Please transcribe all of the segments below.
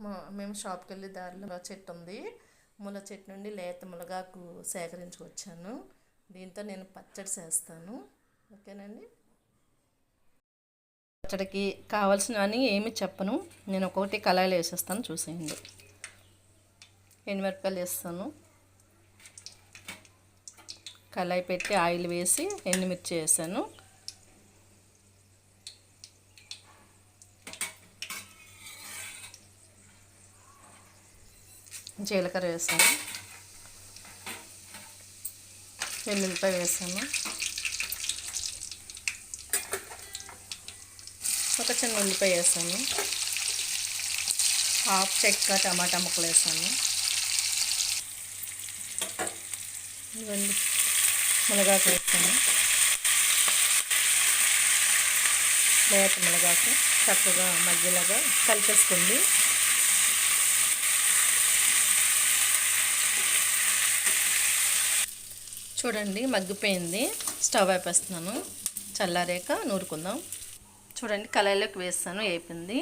మా మేము షాప్కి వెళ్ళే దారిలో చెట్టు ఉంది. ముల చెట్టు నుండి లేత ములగాకు సేకరించుకొచ్చాను. దీంతో నేను పచ్చడి చేస్తాను. ఓకేనండి? పచ్చడికి కావాల్సినవన్నీ ఏమి చెప్పను. నేను ఒక్కొక్కటి కళాయిలు వేసేస్తాను. చూసేయండి. ఎండుమిరపకాయలు వేస్తాను? కళాయి పెట్టి ఆయిల్ వేసి ఎండుమిర్చి వేసాను. జీలకర్ర వేసాను. వెల్లుల్లిపాయ వేసాను. ఒక చిన్న ఉల్లిపాయ వేసాను. హాఫ్ చెక్క టమాటా ముక్కలు వేసాను. ఇవన్నీ మునగాకు వేస్తాను లేత మునగాకు చక్కగా మధ్యలాగా కలిపేసుకోండి. చూడండి మగ్గిపోయింది. స్టవ్ వేపేస్తున్నాను చల్లారాక నూరుకుందాం. చూడండి కళాయిలోకి వేస్తాను వేపింది.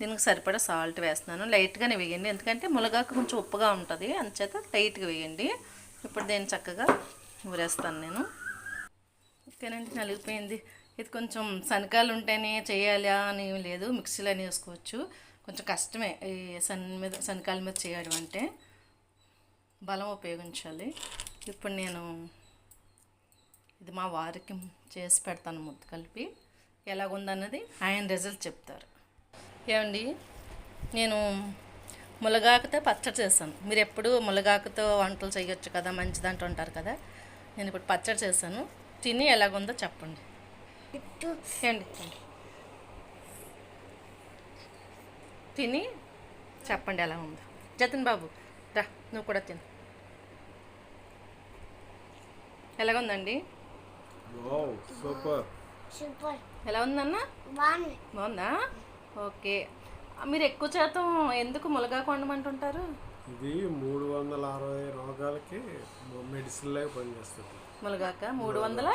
దీనికి సరిపడా సాల్ట్ వేస్తున్నాను. లైట్గానే వేయండి. ఎందుకంటే మునగాకు కొంచెం ఉప్పుగా ఉంటుంది. అందుచేత లైట్గా వేయండి. ఇప్పుడు దీన్ని చక్కగా ఊరేస్తాను నేను. ఓకేనండి నలిగిపోయింది. ఇది కొంచెం శనకాలు ఉంటేనే చేయాలి అని లేదు. మిక్సీలో వేసుకోవచ్చు. కొంచెం కష్టమే ఈ సన్ మీద శనకాల మీద చేయడం అంటే బలం ఉపయోగించాలి. ఇప్పుడు నేను ఇది మా వారికి చేసి పెడతాను ముద్ద కలిపి. ఎలాగుందన్నది ఆయన రిజల్ట్ చెప్తారు. ఏమండి? నేను ములగాకుతో పచ్చడి చేస్తాను మీరు ఎప్పుడు ములగాకుతో వంటలు చేయొచ్చు కదా మంచిది అంటుంటారు కదా. నేను ఇప్పుడు పచ్చడి చేశాను. తిని ఎలాగుందో చెప్పండి. ఏండి తిని చెప్పండి ఎలా ఉందో. జతన్ బాబు రా నువ్వు కూడా తిను. ఎలాగుందండి? సూపర్. సూపర్. ఎలా ఉందన్న? బాగుంది. బాగుందా? ఓకే. మీరు ఎక్కువ శాతం ఎందుకు ములగాకు వండమంటుంటారు ఇది మూడు వందల అరవై రోగాలకి మెడిసిన్ లాగా పనిచేస్తుంది ములగాక? మూడు వందల?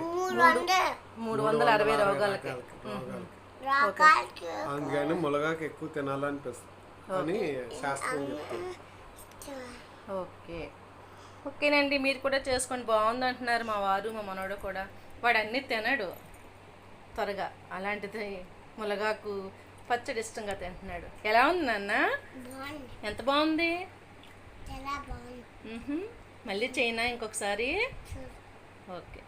మూడు వందలు. మూడు వందల అరవై రోగాలకి. అందుకని ములగాకు ఎక్కువ తినాలనిపిస్తుంది. అని శాస్త్రం చెప్తుంది. ఓకే. ఓకేనండి మీరు కూడా చేసుకోండి బాగుంది అంటున్నారు మా వారు మా మనోడు కూడా. వాడు అన్నీ తినడు త్వరగా. అలాంటిది ములగాకు పచ్చడి ఇష్టంగా తింటున్నాడు. ఎలా ఉంది నాన్న? ఎంత బాగుంది. మళ్ళీ చేయనా ఇంకొకసారి? ఓకే.